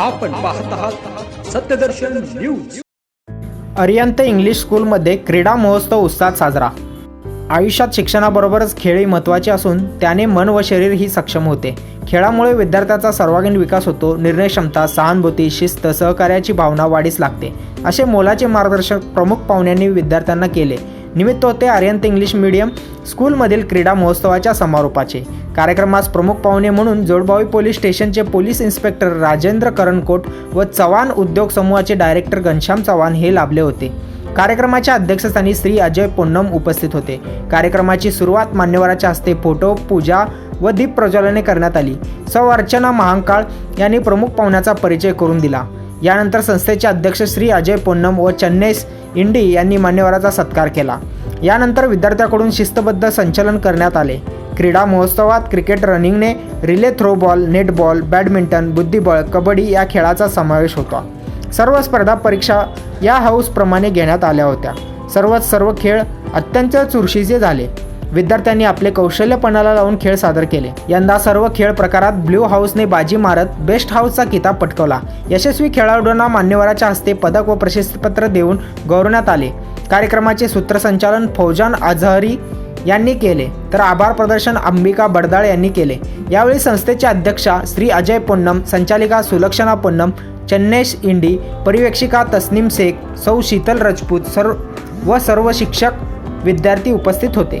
आपण पाहत आहात सत्यदर्शन न्यूज. अरियंत इंग्लिश स्कूलमध्ये क्रीडा महोत्सव उत्साहात साजरा. आयुष्यात शिक्षणाबरोबरच खेळही महत्त्वाचे असून त्याने मन व शरीरही सक्षम होते. खेळामुळे विद्यार्थ्याचा सर्वांगीण विकास होतो निर्णय क्षमता सहानुभूती शिस्त सहकार्याची भावना वाढीस लागते. असे मोलाचे मार्गदर्शक प्रमुख पाहुण्यांनी विद्यार्थ्यांना केले. निमित्त होते आर्यंत इंग्लिश मीडियम स्कूलमधील क्रीडा महोत्सवाच्या समारोपाचे. कार्यक्रमास प्रमुख पाहुणे म्हणून जोडबावी पोलीस स्टेशनचे पोलीस इन्स्पेक्टर राजेंद्र करणकोट व चव्हाण उद्योग समूहाचे डायरेक्टर घनश्याम चव्हाण हे लाभले होते. कार्यक्रमाच्या अध्यक्षस्थानी श्री अजय पोन्नम उपस्थित होते. कार्यक्रमाची सुरुवात मान्यवराच्या हस्ते फोटो पूजा व दीप प्रज्वलने करण्यात आली. सौ अर्चना महांकाळ यांनी प्रमुख पाहुण्याचा परिचय करून दिला. यानंतर संस्थेचे अध्यक्ष श्री अजय पोन्नम व चन्नेस इंडी यांनी मान्यवराचा सत्कार केला. यानंतर विद्यार्थ्याकडून शिस्तबद्ध संचलन करण्यात आले. क्रीडा महोत्सवात क्रिकेट रनिंगने रिले थ्रोबॉल नेटबॉल बॅडमिंटन बुद्धिबळ कबड्डी या खेळाचा समावेश होता. सर्व स्पर्धा परीक्षा या हाऊसप्रमाणे घेण्यात आल्या होत्या. सर्वच सर्व खेळ अत्यंत चुरशीचे झाले. विद्यार्थ्यांनी आपले कौशल्यपणाला लावून खेळ सादर केले. यंदा सर्व खेळ प्रकारात ब्ल्यू हाऊसने बाजी मारत बेस्ट हाऊसचा किताब पटकवला. यशस्वी खेळाडूंना मान्यवराच्या हस्ते पदक व प्रशस्तीपत्र देऊन गौरवण्यात आले. कार्यक्रमाचे सूत्रसंचालन फौजान अझहरी यांनी केले तर आभार प्रदर्शन अंबिका बडदाळ यांनी केले. यावेळी संस्थेचे अध्यक्षा श्री अजय पोन्नम संचालिका सुलक्षणा पोन्नम चन्नेश इंडी पर्यवेक्षिका तस्नीम शेख सौ शीतल राजपूत सर्व व सर्व शिक्षक विद्यार्थी उपस्थित होते.